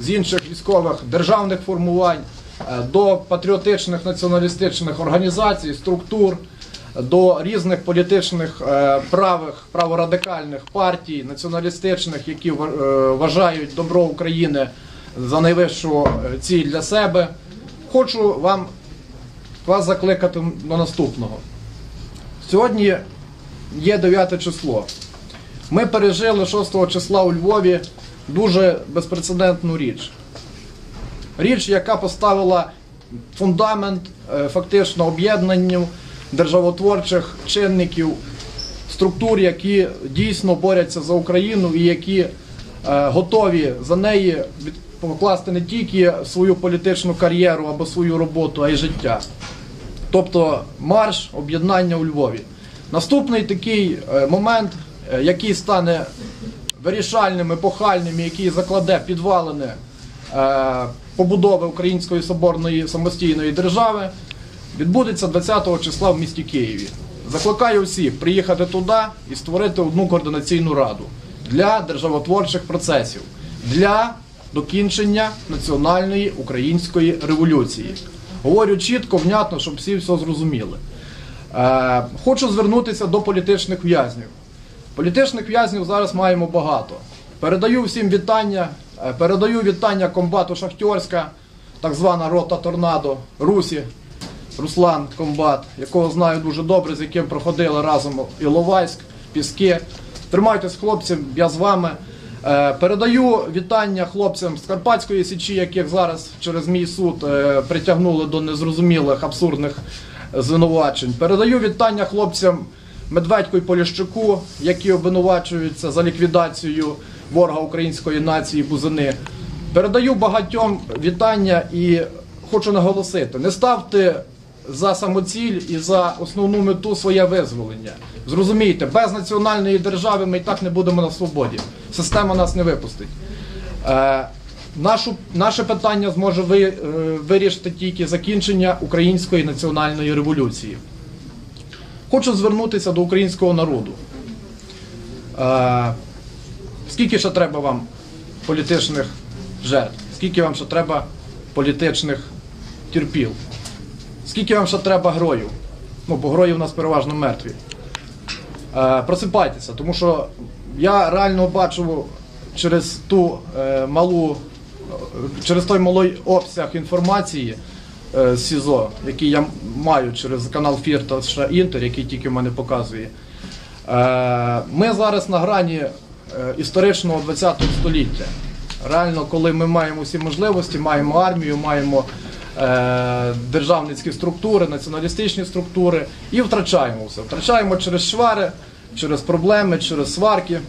з інших військових державних формувань, е, до патріотичних націоналістичних організацій, структур, до різних політичних е, правих, праворадикальних партій, націоналістичних, які е, вважають добро України за найвищу ціль для себе. Хочу вам вас закликати до наступного. Сьогодні є 9 число. Ми пережили 6 числа у Львові дуже безпрецедентну річ. Річ, яка поставила фундамент е, фактично об'єднанню державотворчих чинників, структур, які дійсно борються за Україну і які е, готові за неї покласти не тільки свою політичну кар'єру або свою роботу, а й життя. Тобто марш об'єднання у Львові. Наступний такий е, момент, який стане вирішальним, епохальним, який закладе підвалини е, побудови Української соборної самостійної держави, відбудеться 20 числа в місті Києві. Закликаю всіх приїхати туди і створити одну координаційну раду для державотворчих процесів, для докінчення національної української революції. Говорю чітко, внятно, щоб всі все зрозуміли. Е, хочу звернутися до політичних в'язнів. Політичних в'язнів зараз маємо багато. Передаю всім вітання. е, Передаю вітання комбату Шахтьорська, так звана рота Торнадо, Русі, Руслан Комбат, якого знаю дуже добре, з яким проходили разом Іловайськ, Піски. Тримайтесь, хлопці, я з вами. Е, Передаю вітання хлопцям з Карпатської січі, яких зараз через мій суд е, притягнули до незрозумілих абсурдних звинувачень. Передаю вітання хлопцям Медведьку і Поліщуку, які обвинувачуються за ліквідацію ворога української нації Бузини. Передаю багатьом вітання і хочу наголосити: не ставте за самоціль і за основну мету своє визволення. Зрозумійте, без національної держави ми і так не будемо на свободі. Система нас не випустить. Е, нашу, наше питання зможе е, вирішити тільки закінчення української національної революції. Хочу звернутися до українського народу. Скільки ще треба вам політичних жертв? Скільки вам ще треба політичних терпіл? Скільки вам ще треба героїв? Ну, бо герої в нас переважно мертві. Просипайтеся, тому що я реально бачу через ту е, малу, е, через той малий обсяг інформації СІЗО, який я маю через канал Фір та Інтер, який тільки в мене показує. Е, ми зараз на грані е, історичного ХХ століття. Реально, коли ми маємо всі можливості, маємо армію, маємо е, державницькі структури, націоналістичні структури і втрачаємо все. Втрачаємо через швари, через проблеми, через сварки.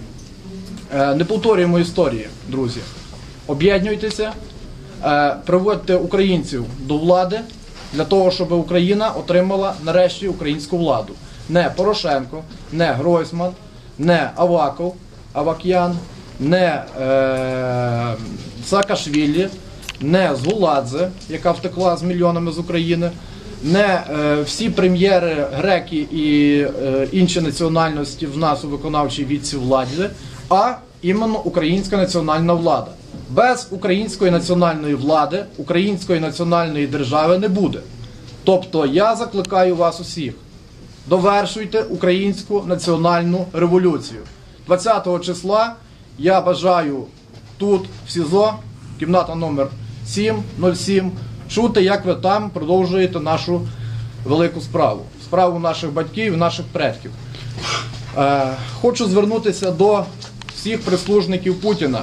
Е, не повторюємо історії, друзі. Об'єднуйтеся, е, приводьте українців до влади для того, щоб Україна отримала нарешті українську владу. Не Порошенко, не Гройсман, не Аваков, Авакян, не е, Саакашвілі, не Згуладзе, яка втекла з мільйонами з України, не е, всі прем'єри греки і е, інші національності в нас у виконавчій віці влади, а іменно українська національна влада. Без української національної влади, української національної держави не буде. Тобто я закликаю вас усіх. Довершуйте українську національну революцію. 20 числа я бажаю тут, в СІЗО, кімната номер 707, чути, як ви там продовжуєте нашу велику справу. Справу наших батьків наших предків. Е, хочу звернутися до всіх прислужників Путіна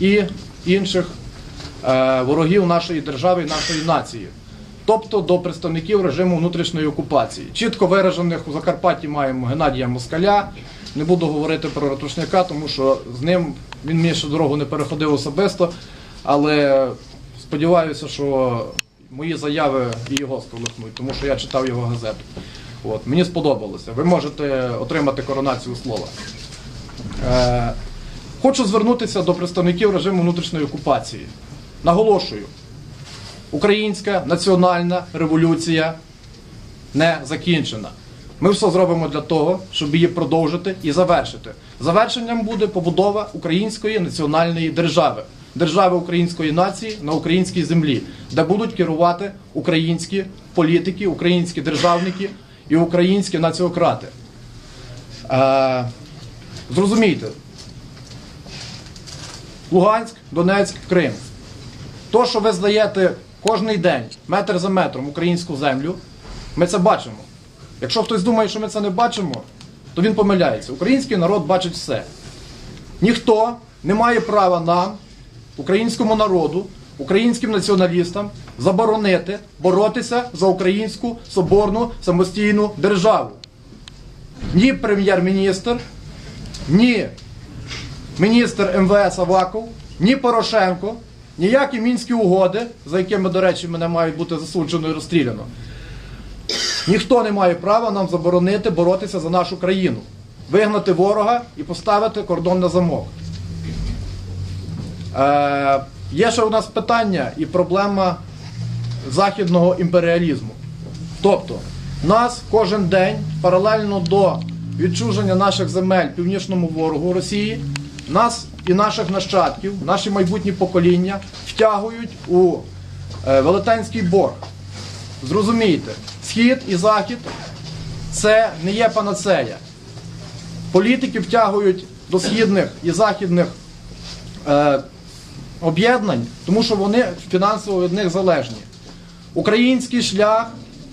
і інших е, ворогів нашої держави і нашої нації, тобто до представників режиму внутрішньої окупації. Чітко виражених у Закарпатті маємо Геннадія Москаля. Не буду говорити про Ратушняка, тому що з ним він мені ще дорогу не переходив особисто, але сподіваюся, що мої заяви і його сколихнуть, тому що я читав його газету. От, мені сподобалося. Ви можете отримати коронацію слова. Е, хочу звернутися до представників режиму внутрішньої окупації. Наголошую, українська національна революція не закінчена. Ми все зробимо для того, щоб її продовжити і завершити. Завершенням буде побудова української національної держави. держави української нації на українській землі, де будуть керувати українські політики, українські державники і українські націократи. Е, зрозумійте, Луганськ, Донецьк, Крим. То, що ви здаєте кожний день, метр за метром українську землю, ми це бачимо. Якщо хтось думає, що ми це не бачимо, то він помиляється. Український народ бачить все. Ніхто не має права нам, українському народу, українським націоналістам, заборонити боротися за українську соборну самостійну державу. Ні прем'єр-міністр, ні міністр МВС Аваков, ні Порошенко, ніякі мінські угоди, за якими, до речі, мене мають бути засуджено і розстріляно. Ніхто не має права нам заборонити боротися за нашу країну, вигнати ворога і поставити кордон на замок. Е, є ще у нас питання і проблема західного імперіалізму. Тобто, нас кожен день паралельно до відчуження наших земель північному ворогу Росії, нас і наших нащадків, наші майбутні покоління втягують у е, велетенський борг. Зрозумійте, схід і захід це не є панацея. Політики втягують до східних і західних е, об'єднань, тому що вони фінансово від них залежні. Український шлях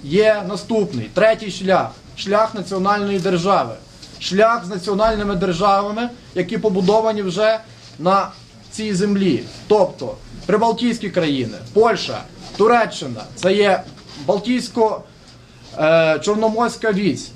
є наступний, третій шлях шлях національної держави, шлях з національними державами, які побудовані вже на цій землі. Тобто Прибалтійські країни, Польща, Туреччина це є Балтійсько-Чорноморська вісь,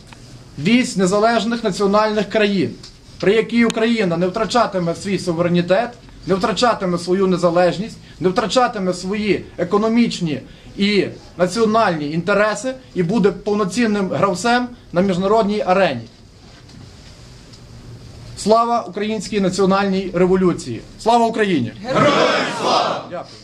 вісь незалежних національних країн, при якій Україна не втрачатиме свій суверенітет, не втрачатиме свою незалежність, не втрачатиме свої економічні і національні інтереси і буде повноцінним гравцем на міжнародній арені. Слава українській національній революції! Слава Україні! Героям слава! Дякую.